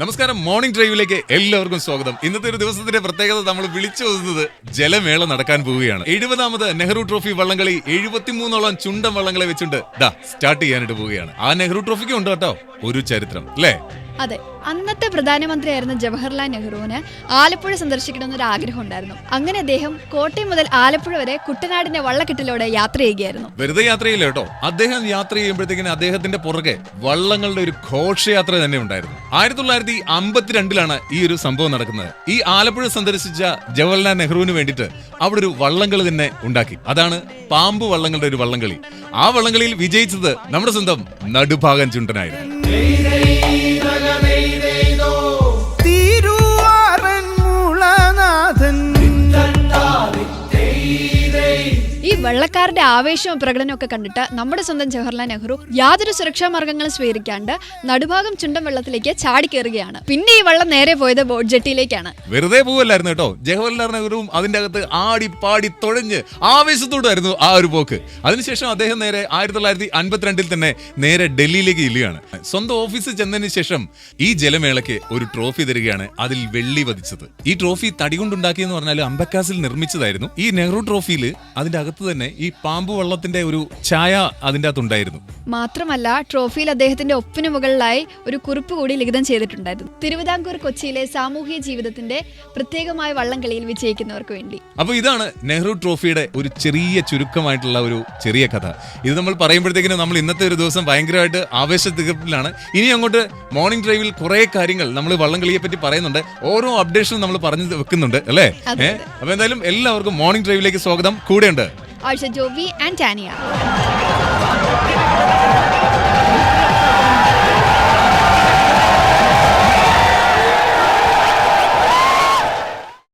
നമസ്കാരം മോർണിംഗ് ഡ്രൈവിലേക്ക് എല്ലാവർക്കും സ്വാഗതം. ഇന്നത്തെ ഒരു ദിവസത്തിന്റെ പ്രത്യേകത നമ്മൾ വിളിച്ചു വന്നത് ജലമേള നടക്കാൻ പോവുകയാണ്. എഴുപതാമത് നെഹ്റു ട്രോഫി വള്ളംകളി എഴുപത്തിമൂന്നോളം ചുണ്ടൻ വള്ളങ്ങളെ വെച്ചുണ്ട് ദാ സ്റ്റാർട്ട് ചെയ്യാനായിട്ട് പോവുകയാണ്. ആ നെഹ്റു ട്രോഫിക്ക് ഉണ്ട് കേട്ടോ ഒരു ചരിത്രം അല്ലേ? അതെ അന്നത്തെ പ്രധാനമന്ത്രിയായിരുന്ന ജവഹർലാൽ നെഹ്റുവിന് ആലപ്പുഴ സന്ദർശിക്കണമെന്നൊരു ആഗ്രഹം ഉണ്ടായിരുന്നു. അങ്ങനെ അദ്ദേഹം കോട്ടയം മുതൽ ആലപ്പുഴ വരെ കുട്ടനാടിന്റെ വള്ളക്കെട്ടിലൂടെ യാത്ര ചെയ്യുകയായിരുന്നു. വെറുതെ യാത്രയില്ല കേട്ടോ. അദ്ദേഹം യാത്ര ചെയ്യുമ്പോഴത്തേക്കിന് അദ്ദേഹത്തിന്റെ പുറകെ വള്ളങ്ങളുടെ ഒരു ഘോഷയാത്ര തന്നെ ഉണ്ടായിരുന്നു. ആയിരത്തി തൊള്ളായിരത്തി അമ്പത്തിരണ്ടിലാണ് ഈ ഒരു സംഭവം നടക്കുന്നത്. ഈ ആലപ്പുഴ സന്ദർശിച്ച ജവഹർലാൽ നെഹ്റുവിന് വേണ്ടിട്ട് അവിടെ ഒരു വള്ളംകളി തന്നെ ഉണ്ടാക്കി. അതാണ് പാമ്പ് വള്ളങ്ങളുടെ ഒരു വള്ളംകളി. ആ വള്ളംകളിയിൽ വിജയിച്ചത് നമ്മുടെ സ്വന്തം നടുഭാഗൻ ചുണ്ടനായിരുന്നു. Amazing. വെള്ളക്കാരുടെ ആവേശവും പ്രകടനവും ഒക്കെ കണ്ടിട്ട് നമ്മുടെ സ്വന്തം ജവഹർലാൽ നെഹ്റു യാതൊരു സുരക്ഷാ മാർഗങ്ങളും സ്വീകരിക്കാണ്ട് നടുഭാഗം ചുണ്ടൻ വെള്ളത്തിലേക്ക് ചാടി കയറുകയാണ്. പിന്നെ ഈ വെള്ളം നേരെ പോയത് ബോട്ട് ജെട്ടിയിലേക്കാണ്. വെറുതെ പോവല്ലായിരുന്നു കേട്ടോ. ജവഹർലാൽ നെഹ്റുവും അതിന്റെ അകത്ത് ആടി പാടി തുഴഞ്ഞ് ആവേശത്തോടായിരുന്നു ആ ഒരു പോക്ക്. അതിനുശേഷം അദ്ദേഹം നേരെ ആയിരത്തി തൊള്ളായിരത്തി അൻപത്തിരണ്ടിൽ തന്നെ നേരെ ഡൽഹിയിലേക്ക് ഇല്ലുകയാണ് സ്വന്തം ഓഫീസിൽ ചെന്നതിന് ശേഷം ഈ ജലമേളയ്ക്ക് ഒരു ട്രോഫി തരികയാണ് അതിൽ വെള്ളി വധിച്ചത്. ഈ ട്രോഫി തടി കൊണ്ടുണ്ടാക്കിയെന്ന് പറഞ്ഞാൽ അമ്പക്കാസിൽ നിർമ്മിച്ചതായിരുന്നു. ഈ നെഹ്റു ട്രോഫിയിൽ അതിന്റെ അകത്ത് തന്നെ ഈ പാമ്പ് വള്ളത്തിന്റെ ഒരു ഛായ അതിന്റെ അകത്തുണ്ടായിരുന്നു മാത്രമല്ല ട്രോഫിയിൽ അദ്ദേഹത്തിന്റെ ഒപ്പിന് മുകളിലായി ഒരു കുറിപ്പ് കൂടി ലിഖിതം ചെയ്തിട്ടുണ്ടായിരുന്നു. തിരുവിതാംകൂർ കൊച്ചിയിലെ സാമൂഹിക ജീവിതത്തിന്റെ പ്രത്യേകമായ വള്ളംകളിയിൽ വിജയിക്കുന്നവർക്ക് വേണ്ടി. അപ്പൊ ഇതാണ് നെഹ്റു ട്രോഫിയുടെ ഒരു ചെറിയ ചുരുക്കമായിട്ടുള്ള ഒരു ചെറിയ കഥ. ഇത് നമ്മൾ പറയുമ്പോഴത്തേക്കിനും നമ്മൾ ഇന്നത്തെ ഒരു ദിവസം ഭയങ്കരമായിട്ട് ആവേശത്തിലാണ് ഇനി അങ്ങോട്ട് മോർണിംഗ് ഡ്രൈവിൽ കുറെ കാര്യങ്ങൾ നമ്മൾ വള്ളംകളിയെ പറ്റി പറയുന്നുണ്ട്. ഓരോ അപ്ഡേഷനും നമ്മൾ പറഞ്ഞു വെക്കുന്നുണ്ട് അല്ലേ? അപ്പൊ എന്തായാലും എല്ലാവർക്കും മോർണിംഗ് ഡ്രൈവിലേക്ക് സ്വാഗതം. കൂടെയുണ്ട് Arsha Jovi and Tania.